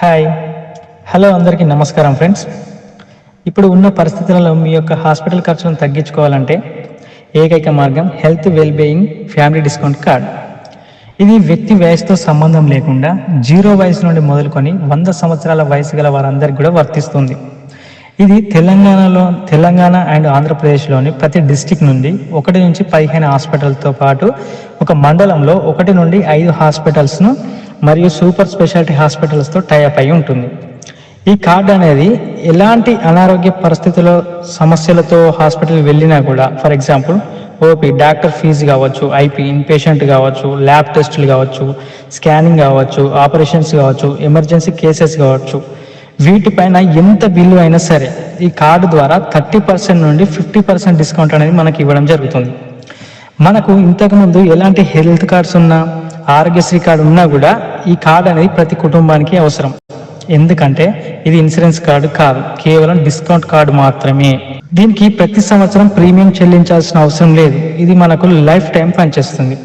Hi hello అందరికీ నమస్కారం friends. ఇప్పుడు ఉన్న పరిస్థితులలో మీ యొక్క హాస్పిటల్ ఖర్చులను తగ్గించుకోవాలంటే ఏకైక మార్గం health wellbeing family discount card. ఇది వ్యక్తి వయసుతో సంబంధం లేకుండా జీరో వయసు నుండి మొదలుకొని వంద సంవత్సరాల వయసు గల వారందరికీ కూడా వర్తిస్తుంది. ఇది తెలంగాణలో తెలంగాణ అండ్ ఆంధ్రప్రదేశ్లోని ప్రతి డిస్టిక్ నుండి ఒకటి నుంచి పదిహేను హాస్పిటల్తో పాటు ఒక మండలంలో ఒకటి నుండి ఐదు హాస్పిటల్స్ను మరియు సూపర్ స్పెషాలిటీ హాస్పిటల్స్తో టైఅప్ అయి ఉంటుంది. ఈ కార్డు అనేది ఎలాంటి అనారోగ్య పరిస్థితుల్లో సమస్యలతో హాస్పిటల్ వెళ్ళినా కూడా for example OP doctor fees కావచ్చు ఐపీ ఇన్పేషెంట్ కావచ్చు ల్యాబ్ టెస్టులు కావచ్చు స్కానింగ్ కావచ్చు ఆపరేషన్స్ కావచ్చు ఎమర్జెన్సీ కేసెస్ కావచ్చు వీటిపైన ఎంత బిల్లు అయినా సరే ఈ కార్డు ద్వారా థర్టీ పర్సెంట్ నుండి ఫిఫ్టీ పర్సెంట్ డిస్కౌంట్ అనేది మనకి ఇవ్వడం జరుగుతుంది. మనకు ఇంతకుముందు ఎలాంటి హెల్త్ కార్డ్స్ ఉన్నా ఆరోగ్యశ్రీ కార్డు ఉన్నా కూడా ఈ కార్డు అనేది ప్రతి కుటుంబానికి అవసరం. ఎందుకంటే ఇది ఇన్సూరెన్స్ కార్డు కాదు కేవలం డిస్కౌంట్ కార్డు మాత్రమే. దీనికి ప్రతి సంవత్సరం ప్రీమియం చెల్లించాల్సిన అవసరం లేదు. ఇది మనకు లైఫ్ టైం పనిచేస్తుంది.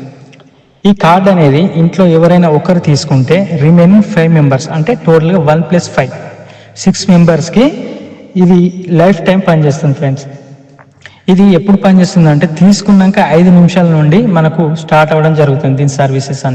ఈ కార్డు అనేది ఇంట్లో ఎవరైనా ఒకరు తీసుకుంటే రిమైనింగ్ ఫైవ్ మెంబర్స్ అంటే టోటల్గా వన్ ప్లస్ ఫైవ్. సిక్స్ మెంబర్స్కి ఇది లైఫ్ టైం పనిచేస్తుంది ఫ్రెండ్స్. ఇది ఎప్పుడు పనిచేస్తుంది అంటే తీసుకున్నాక ఐదు నిమిషాల నుండి మనకు స్టార్ట్ అవ్వడం జరుగుతుంది దీని సర్వీసెస్ అన్ని.